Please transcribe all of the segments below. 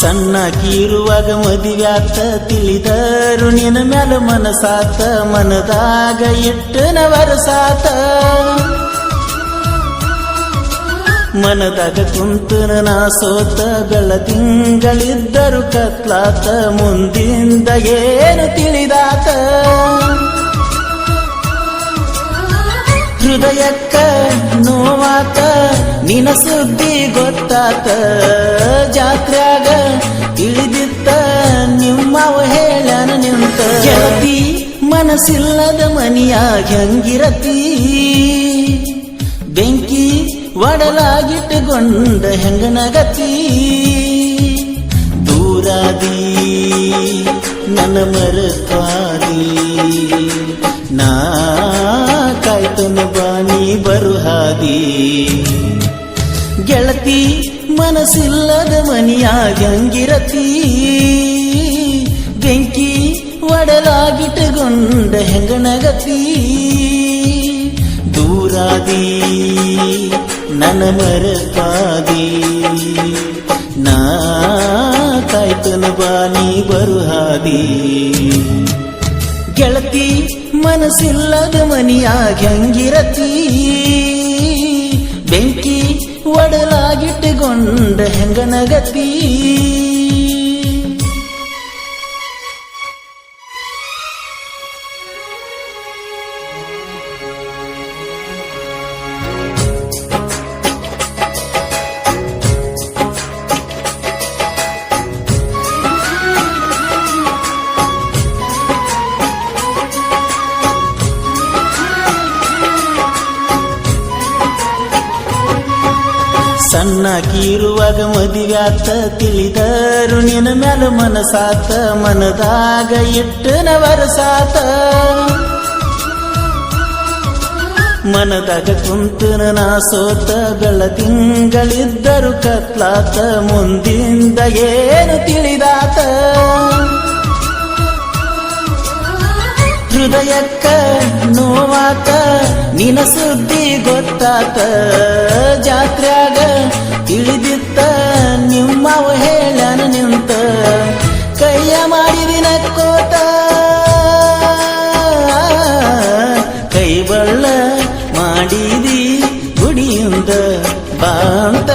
ಸಣ್ಣಕಿರುವಾಗ ಮದುವ್ಯಾತ ತಿಳಿದರು ನಿನ ಮ್ಯಾಲ ಮನಸಾತ ಮನದಾಗ ಇಟ್ಟನ ವರಸಾತ ಮನದಾಗ ಕುಂತನ ನಾ ಸೋತ, ಬೆಳ ತಿಂಗಳಿದ್ದರು ಕತ್ಲಾತ, ಮುಂದಿಂದ ಏನು ತಿಳಿದಾತ. ಹೃದಯಕ್ಕ ನೋವಾತ ನಿನ ಸುದ್ದಿ ಗೊತ್ತಾತ. ಜಾತ್ರ್ಯಾಗ ಇಳಿದಿತ್ತ ನಿಮ್ಮವ ಹೇಳನ ನಿಂತ. ಗೆಳತಿ, ಮನಸ್ಸಿಲ್ಲದ ಮನಿಯಾಗ ಹೆಂಗಿರತಿ? ಬೆಂಕಿ ಒಡಲಾಗಿಟ್ಟುಕೊಂಡ ಹೆಂಗನಗತಿ ದೂರಾದಿ, ನನ್ನ ಮರತ್ವಾದಿ. ನಾ ಕಾಯ್ತನ ಬಾನಿ ಬರುಹಾದಿ. ಗೆಳತಿ, ಮನಸ್ಸಿಲ್ಲದ ಮನಿಯಾಗಂಗಿರತಿ ಬೆಂಕಿ ಒಡಲಾಗಿಟ್ಟುಗೊಂಡ ಹೆಂಗನಗತಿ ದೂರಾದಿ, ನನ್ನ ಮರಪಾದಿ. ನಾ ಕಾಯ್ತನ ಬಾನಿ ಬರುಹಾದಿ ಗೆಳತಿ, ಮನಸ್ಸಿಲ್ಲದ ಮನಿಯಾಗ ಒಡಲಾಗಿಟ್ಟುಕೊಂಡ ಹೆಂಗನಗತಿ ಸಣ್ಣಕಿರುವಾಗ ಮದಿವ್ಯಾತ ತಿಳಿದರು ನಿನ ಮ್ಯಾಲ ಮನಸಾತ, ಮನದಾಗ ಇಟ್ಟನ ವರಸಾತ ಮನದಾಗ ಕುಂತನ ನಾ ಸೋತ ಬೆಳ ತಿಂಗಳಿದ್ದರು ಕತ್ಲಾತ, ಮುಂದಿಂದ ಏನು ತಿಳಿದಾತ. ಹೃದಯಕ್ಕ ನೋವಾತ ನಿನ ಸುದ್ದಿ ಗೊತ್ತಾತ. ಜಾತ್ರ್ಯಾಗ ತಿಳಿದಿತ್ತ ನಿಮ್ಮವ ಹೇಳನ ನಿಂತ. ಕೈಯ ಮಾಡಿದಿನ ಕೋತ ಕೈ ಬಳ್ಳ ಮಾಡಿದಿ ಗುಡಿಯಿಂದ ಬಾಂತ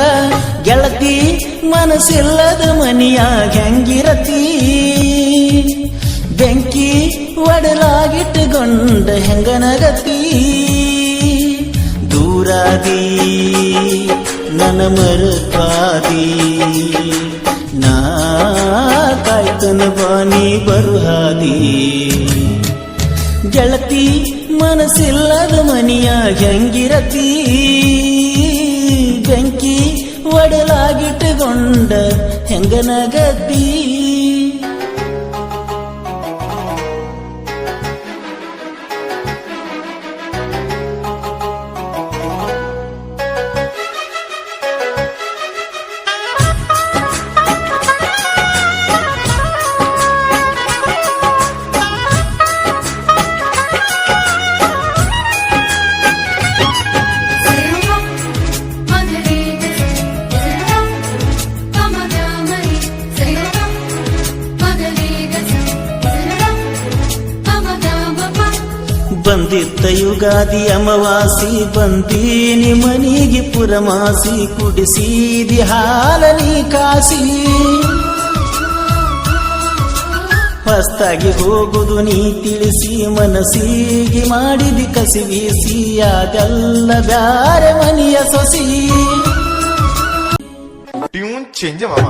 ಗೆಳತಿ, ಮನಸ್ಸಿಲ್ಲದ ಮನಿಯಾಗ ಹೆಂಗಿರತಿ? ಒಡಲಾಗಿಟ್ಟುಕೊಂಡ ಹೆಂಗನಗತಿ? ದೂರಾದಿ, ನನ್ನ ಮರುತ್ವಾದಿ ನಾ ಕಾಯ್ತನ ಬಾನಿ ಬರುಹಾದಿ. ಗೆಳತಿ, ಮನಸ್ಸಿಲ್ಲದ ಮನಿಯ ಹೆಂಗಿರತಿ? ಬೆಂಕಿ ಒಡಲಾಗಿಟ್ಟುಕೊಂಡ ಹೆಂಗನಗತಿ? ಬಂದಿತ್ತ ಯುಗಾದಿ ಅಮವಾಸಿ, ಬಂದೀನಿ ಮನಿಗೆ ಪುರಮಾಸಿ, ಕುಡಿಸೀದಿ ಹಾಲನಿ ಕಾಸಿ. ಹೊಸ್ತಾಗಿ ಹೋಗುದು ನೀ ತಿಳಿಸಿ, ಮನಸ್ಸಿಗೆ ಮಾಡಿದಿ ಕಸಿವೀಸಿ ಅದೆಲ್ಲ ಬ್ಯಾರೆ ಮನಿಯ ಸೊಸಿ. ಟ್ಯೂನ್ ಚೇಂಜ್ ಮಾಮ.